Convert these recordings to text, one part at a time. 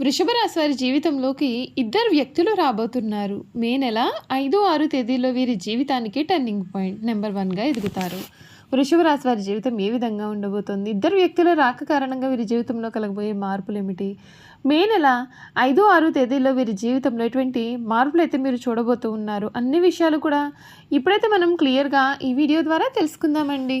వృషభ రాశి వారి జీవితంలోకి ఇద్దరు వ్యక్తులు రాబోతున్నారు. మే నెల ఐదు ఆరు తేదీల్లో వీరి జీవితానికి టర్నింగ్ పాయింట్ నెంబర్ వన్గా ఎదుగుతారు. వృషభ రాశి వారి జీవితం ఏ విధంగా ఉండబోతోంది? ఇద్దరు వ్యక్తుల రాక కారణంగా వీరి జీవితంలో కలగబోయే మార్పులు ఏమిటి? మే నెల ఐదు ఆరు తేదీల్లో వీరి జీవితంలో ఎటువంటి మార్పులు అయితే మీరు చూడబోతూ ఉన్నారు? అన్ని విషయాలు కూడా ఇప్పుడైతే మనం క్లియర్గా ఈ వీడియో ద్వారా తెలుసుకుందామండి.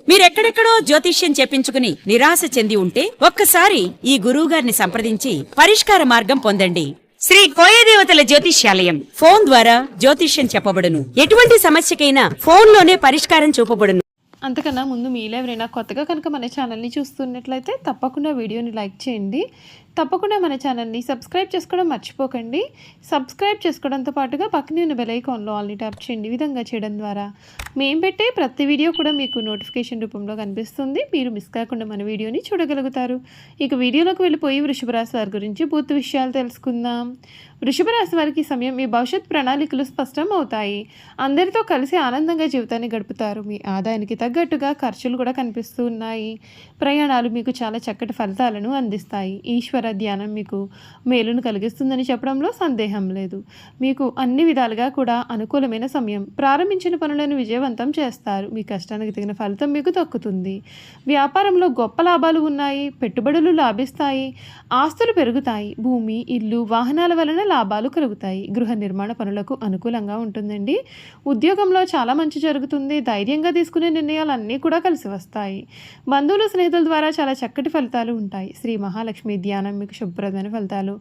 మీరెక్కడెక్కడో జ్యోతిష్యం చెప్పించుకుని నిరాశ చెంది ఉంటే ఒక్కసారి ఈ గురువుగారిని సంప్రదించి పరిష్కార మార్గం పొందండి. శ్రీ కోయదేవతల జ్యోతిష్యాలయం. ఫోన్ ద్వారా జ్యోతిష్యం చెప్పబడును. ఎటువంటి సమస్యకైనా ఫోన్లోనే పరిష్కారం చూపబడును. అంతకన్నా ముందు మీలో ఎవరైనా కొత్తగా కనుక మన ఛానల్ని చూస్తున్నట్లయితే తప్పకుండా వీడియోని లైక్ చేయండి. తప్పకుండా మన ఛానల్ని సబ్స్క్రైబ్ చేసుకోవడం మర్చిపోకండి. సబ్స్క్రైబ్ చేసుకోవడంతో పాటుగా పక్కనే ఉన్న బెలైకాన్లో ఆల్ని ట్యాప్ చేయండి. ఈ విధంగా చేయడం ద్వారా మేము పెట్టే ప్రతి వీడియో కూడా మీకు నోటిఫికేషన్ రూపంలో కనిపిస్తుంది. మీరు మిస్ కాకుండా మన వీడియోని చూడగలుగుతారు. ఇక వీడియోలోకి వెళ్ళిపోయి వృషభరాశి వారి గురించి పూర్తి విషయాలు తెలుసుకుందాం. వృషభరాశి వారికి సమయం మీ భవిష్యత్ ప్రణాళికలు స్పష్టం అవుతాయి. అందరితో కలిసి ఆనందంగా జీవితాన్ని గడుపుతారు. మీ ఆదాయానికి తగ్గట్టుగా ఖర్చులు కూడా కనిపిస్తూ ఉన్నాయి. ప్రయాణాలు మీకు చాలా చక్కటి ఫలితాలను అందిస్తాయి. ఈశ్వర ధ్యానం మీకు మేలును కలిగిస్తుందని చెప్పడంలో సందేహం లేదు. మీకు అన్ని విధాలుగా కూడా అనుకూలమైన సమయం ప్రారంభించిన పనులను విజయవంతం చేస్తారు. మీ కష్టానికి తగిన ఫలితం మీకు దక్కుతుంది. వ్యాపారంలో గొప్ప లాభాలు ఉన్నాయి పెట్టుబడులు లాభిస్తాయి ఆస్తులు పెరుగుతాయి భూమి ఇల్లు వాహనాల వలన లాభాలు కలుగుతాయి. గృహ నిర్మాణ పనులకు అనుకూలంగా ఉంటుందండి. ఉద్యోగంలో చాలా మంచి జరుగుతుంది. ధైర్యంగా తీసుకునే నిర్ణయాలు అన్నీ కూడా కలిసి వస్తాయి. బంధువులు స్నేహితుల ద్వారా చాలా చక్కటి ఫలితాలు ఉంటాయి. శ్రీ మహాలక్ష్మి ధ్యానం మీకు శుభ్రమైన ఫలితాలు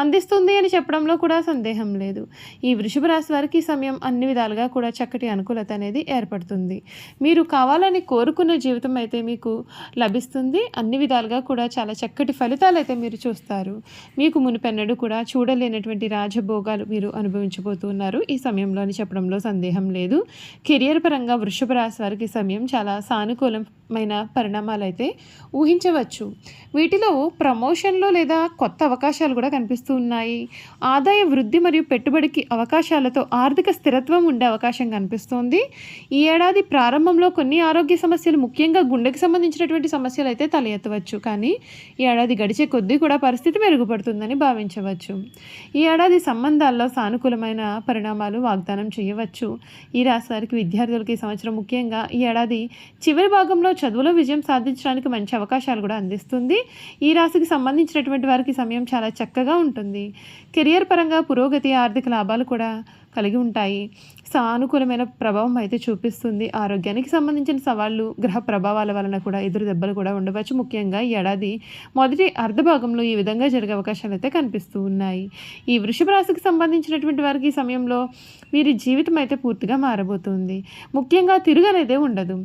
అందిస్తుంది అని చెప్పడంలో కూడా సందేహం లేదు. ఈ వృషభ రాశి వారికి ఈ సమయం అన్ని విధాలుగా కూడా చక్కటి అనుకూలత అనేది ఏర్పడుతుంది. మీరు కావాలని కోరుకున్న జీవితం అయితే మీకు లభిస్తుంది. అన్ని విధాలుగా కూడా చాలా చక్కటి ఫలితాలు అయితే మీరు చూస్తారు. మీకు మునిపెన్నడు కూడా చూడలేనటువంటి రాజభోగాలు మీరు అనుభవించబోతున్నారు ఈ సమయంలో అని చెప్పడంలో సందేహం లేదు. కెరియర్ పరంగా వృషభ రాశి వారికి సమయం చాలా సానుకూలమైన పరిణామాలు అయితే ఊహించవచ్చు. వీటిలో ప్రమోషన్లో లేదా కొత్త అవకాశాలు కూడా కనిపిస్తూ ఉన్నాయి. ఆదాయ వృద్ధి మరియు పెట్టుబడికి అవకాశాలతో ఆర్థిక స్థిరత్వం ఉండే అవకాశం కనిపిస్తోంది. ఈ ఏడాది ప్రారంభంలో కొన్ని ఆరోగ్య సమస్యలు ముఖ్యంగా గుండెకి సంబంధించినటువంటి సమస్యలు అయితే తల ఎత్తవచ్చు. కానీ ఈ ఏడాది గడిచే కొద్దీ కూడా పరిస్థితి మెరుగుపడుతుందని భావించవచ్చు. ఈ ఏడాది సంబంధాల్లో సానుకూలమైన పరిణామాలు వాగ్దానం చేయవచ్చు. ఈ రాశి వారికి విద్యార్థులకి ఈ సంవత్సరం ముఖ్యంగా ఈ ఏడాది చివరి భాగంలో చదువులో విజయం సాధించడానికి మంచి అవకాశాలు కూడా అందిస్తుంది. ఈ రాశికి సంబంధించిన ఉన్నటువంటి వారికి సమయం చాలా చక్కగా ఉంటుంది. కెరియర్ పరంగా పురోగతి ఆర్థిక లాభాలు కూడా కలిగి ఉంటాయి. సానుకూలమైన ప్రభావం అయితే చూపిస్తుంది. ఆరోగ్యానికి సంబంధించిన సవాళ్ళు గ్రహ ప్రభావాల వలన కూడా ఎదురు దెబ్బలు కూడా ఉండవచ్చు. ముఖ్యంగా ఈ ఏడాది మొదటి అర్ధ భాగంలో ఈ విధంగా జరిగే అవకాశాలు అయితే కనిపిస్తూ ఉన్నాయి. ఈ వృషభ రాశికి సంబంధించినటువంటి వారికి ఈ సమయంలో వీరి జీవితం అయితే పూర్తిగా మారబోతుంది. ముఖ్యంగా తిరుగనేదే ఉండదు.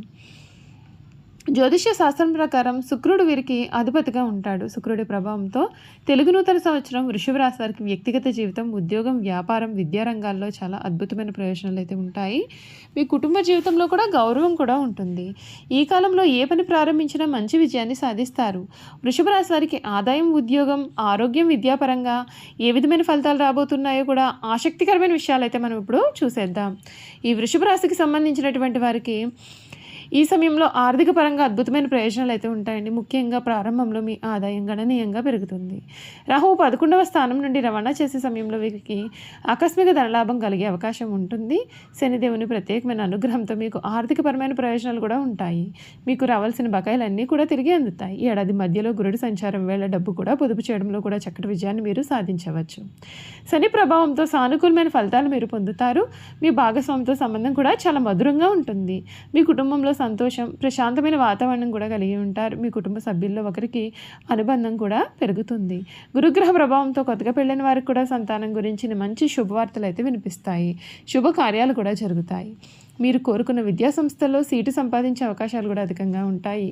జ్యోతిష్య శాస్త్రం ప్రకారం శుక్రుడు వీరికి అధిపతిగా ఉంటాడు. శుక్రుడి ప్రభావంతో తెలుగు నూతన సంవత్సరం వృషభ రాశి వారికి వ్యక్తిగత జీవితం ఉద్యోగం వ్యాపారం విద్యా రంగాల్లో చాలా అద్భుతమైన ప్రయోజనాలు అయితే ఉంటాయి. మీ కుటుంబ జీవితంలో కూడా గౌరవం కూడా ఉంటుంది. ఈ కాలంలో ఏ పని ప్రారంభించినా మంచి విజయాన్ని సాధిస్తారు. వృషభ రాశి వారికి ఆదాయం ఉద్యోగం ఆరోగ్యం విద్యాపరంగా ఏ విధమైన ఫలితాలు రాబోతున్నాయో కూడా ఆసక్తికరమైన విషయాలు అయితే మనం ఇప్పుడు చూసేద్దాం. ఈ వృషభ రాశికి సంబంధించినటువంటి వారికి ఈ సమయంలో ఆర్థిక పరంగా అద్భుతమైన ప్రయోజనాలు అయితే ఉంటాయండి. ముఖ్యంగా ప్రారంభంలో మీ ఆదాయం గణనీయంగా పెరుగుతుంది. రాహువు పదకొండవ స్థానం నుండి రవాణా చేసే సమయంలో వీరికి ఆకస్మిక ధనలాభం కలిగే అవకాశం ఉంటుంది. శనిదేవుని ప్రత్యేకమైన అనుగ్రహంతో మీకు ఆర్థికపరమైన ప్రయోజనాలు కూడా ఉంటాయి. మీకు రావాల్సిన బకాయిలన్నీ కూడా తిరిగి అందుతాయి. ఈ ఏడాది మధ్యలో గురుడి సంచారం వేళ డబ్బు కూడా పొదుపు చేయడంలో కూడా చక్కటి విజయాన్ని మీరు సాధించవచ్చు. శని ప్రభావంతో సానుకూలమైన ఫలితాలు మీరు పొందుతారు. మీ భాగస్వామితో సంబంధం కూడా చాలా మధురంగా ఉంటుంది. మీ కుటుంబంలో సంతోషం ప్రశాంతమైన వాతావరణం కూడా కలిగి ఉంటారు. మీ కుటుంబ సభ్యుల్లో ఒకరికి అనుబంధం కూడా పెరుగుతుంది. గురుగ్రహ ప్రభావంతో కొత్తగా పెళ్ళైన వారికి కూడా సంతానం గురించిన మంచి శుభవార్తలు అయితే వినిపిస్తాయి. శుభ కార్యాలు కూడా జరుగుతాయి. మీరు కోరుకున్న విద్యా సంస్థల్లో సీటు సంపాదించే అవకాశాలు కూడా అధికంగా ఉంటాయి.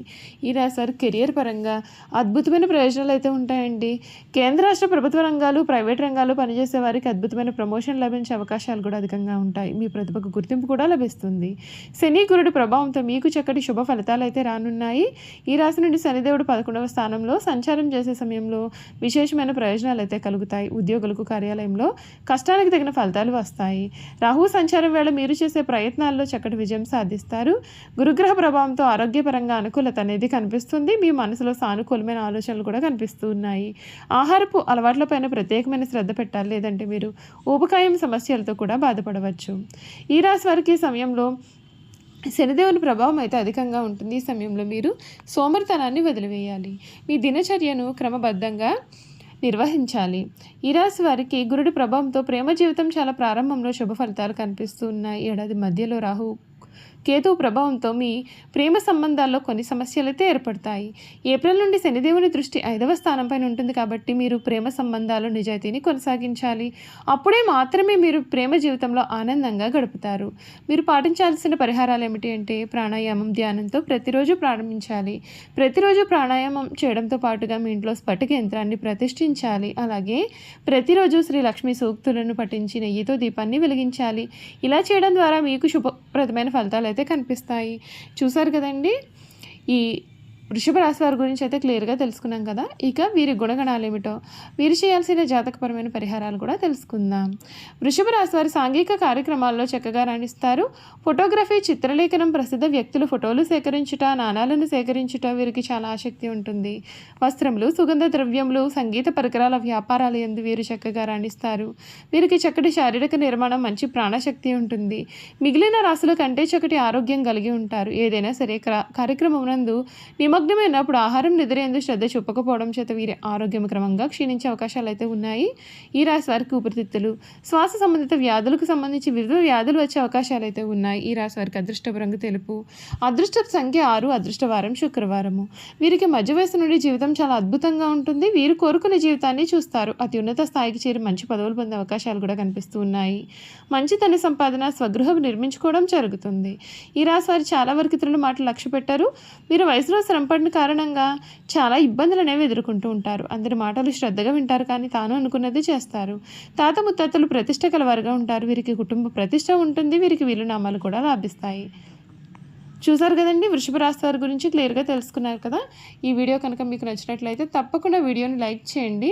ఈ రాశారు కెరియర్ పరంగా అద్భుతమైన ప్రయోజనాలు అయితే ఉంటాయండి. కేంద్ర రాష్ట్ర ప్రభుత్వ రంగాలు ప్రైవేట్ రంగాలు పనిచేసే వారికి అద్భుతమైన ప్రమోషన్ లభించే అవకాశాలు కూడా అధికంగా ఉంటాయి. మీ ప్రతిభకు గుర్తింపు కూడా లభిస్తుంది. శని గురుడు ప్రభావంతో మీకు చక్కటి శుభ ఫలితాలు అయితే రానున్నాయి. ఈ రాశి నుండి శనిదేవుడు పదకొండవ స్థానంలో సంచారం చేసే సమయంలో విశేషమైన ప్రయోజనాలు అయితే కలుగుతాయి. ఉద్యోగులకు కార్యాలయంలో కష్టానికి తగిన ఫలితాలు వస్తాయి. రాహు సంచారం వేళ మీరు చేసే ప్రయత్నాలు ప్రయత్నాల్లో చక్కటి విజయం సాధిస్తారు. గురుగ్రహ ప్రభావంతో ఆరోగ్యపరంగా అనుకూలత అనేది కనిపిస్తుంది. మీ మనసులో సానుకూలమైన ఆలోచనలు కూడా కనిపిస్తూ ఉన్నాయి. ఆహారపు అలవాట్లపైన ప్రత్యేకమైన శ్రద్ధ పెట్టాలి లేదంటే మీరు ఊబకాయం సమస్యలతో కూడా బాధపడవచ్చు. ఈ రాశి వారికి సమయంలో శనిదేవుని ప్రభావం అయితే అధికంగా ఉంటుంది. ఈ సమయంలో మీరు సోమరితనాన్ని వదిలివేయాలి. మీ దినచర్యను క్రమబద్ధంగా నిర్వహించాలి. ఈ రాశి వారికి గురుడి ప్రభావంతో ప్రేమ జీవితం చాలా ప్రారంభంలో శుభ ఫలితాలు కనిపిస్తున్నాయి ఏడాది మధ్యలో రాహు కేతువు ప్రభావంతో మీ ప్రేమ సంబంధాల్లో కొన్ని సమస్యలైతే ఏర్పడతాయి. ఏప్రిల్ నుండి శనిదేవుని దృష్టి ఐదవ స్థానంపైన ఉంటుంది కాబట్టి మీరు ప్రేమ సంబంధాలు నిజాయితీని కొనసాగించాలి. అప్పుడే మాత్రమే మీరు ప్రేమ జీవితంలో ఆనందంగా గడుపుతారు. మీరు పాటించాల్సిన పరిహారాలు ఏమిటి అంటే ప్రాణాయామం ధ్యానంతో ప్రతిరోజు ప్రారంభించాలి. ప్రతిరోజు ప్రాణాయామం చేయడంతో పాటుగా మీ ఇంట్లో స్ఫటిక యంత్రాన్ని ప్రతిష్ఠించాలి. అలాగే ప్రతిరోజు శ్రీ లక్ష్మీ సూక్తులను పఠించి నెయ్యితో దీపాన్ని వెలిగించాలి. ఇలా చేయడం ద్వారా మీకు శుభప్రదమైన ఫలితాలు అయితే కనిపిస్తాయి. చూసారు కదండి? ఈ వృషభ రాశి వారి గురించి అయితే క్లియర్గా తెలుసుకున్నాం కదా. ఇక వీరి గుణగణాలు ఏమిటో? వీరు చేయాల్సిన జాతకపరమైన పరిహారాలు కూడా తెలుసుకుందాం. వృషభ రాశి వారి సాంఘిక కార్యక్రమాల్లో చక్కగా రాణిస్తారు. ఫోటోగ్రఫీ చిత్రలేఖనం ప్రసిద్ధ వ్యక్తులు ఫోటోలు సేకరించుట నాణాలను సేకరించుట వీరికి చాలా ఆసక్తి ఉంటుంది. వస్త్రములు సుగంధ ద్రవ్యములు సంగీత పరికరాల వ్యాపారాలు ఎందు వీరు చక్కగా రాణిస్తారు. వీరికి చక్కటి శారీరక నిర్మాణం మంచి ప్రాణశక్తి ఉంటుంది. మిగిలిన రాశుల కంటే చక్కటి ఆరోగ్యం కలిగి ఉంటారు. ఏదైనా సరే కార్యక్రమం నందు నిమగ్నమైనప్పుడు ఆహారం నిద్రేందు శ్రద్ధ చూపకపోవడం చేత వీరి ఆరోగ్యం క్రమంగా క్షీణించే అవకాశాలు అయితే ఉన్నాయి. ఈ రాశి వారికి ఊపిరితిత్తులు శ్వాస సంబంధిత వ్యాధులకు సంబంధించి వివిధ వ్యాధులు వచ్చే అవకాశాలు అయితే ఉన్నాయి. ఈ రాశి వారికి అదృష్టపు రంగు తెలుపు. అదృష్ట సంఖ్య ఆరు అదృష్టవారం శుక్రవారము. వీరికి మధ్య వయసు నుండి జీవితం చాలా అద్భుతంగా ఉంటుంది. వీరు కోరుకునే జీవితాన్ని చూస్తారు. అతి ఉన్నత స్థాయికి చేరి మంచి పదవులు పొందే అవకాశాలు కూడా కనిపిస్తూ ఉన్నాయి. మంచి ధన సంపాదన స్వగృహం నిర్మించుకోవడం జరుగుతుంది. ఈ రాశి వారు చాలా వరకు ఇతరుల మాటలు లక్ష్య పెట్టారు వీరు వయసులో శ్రమపడిన కారణంగా చాలా ఇబ్బందులు అనేవి ఎదుర్కొంటూ ఉంటారు. అందరి మాటలు శ్రద్ధగా వింటారు కానీ తాను అనుకున్నది చేస్తారు. తాత ముత్తాతలు ప్రతిష్ట కలవారుగా ఉంటారు. వీరికి కుటుంబ ప్రతిష్ట ఉంటుంది. వీరికి వీలునామాలు కూడా లాభిస్తాయి. చూసారు కదండి? వృషభ రాశి వారి గురించి క్లియర్గా తెలుసుకున్నారు కదా? ఈ వీడియో కనుక మీకు నచ్చినట్లయితే తప్పకుండా వీడియోని లైక్ చేయండి.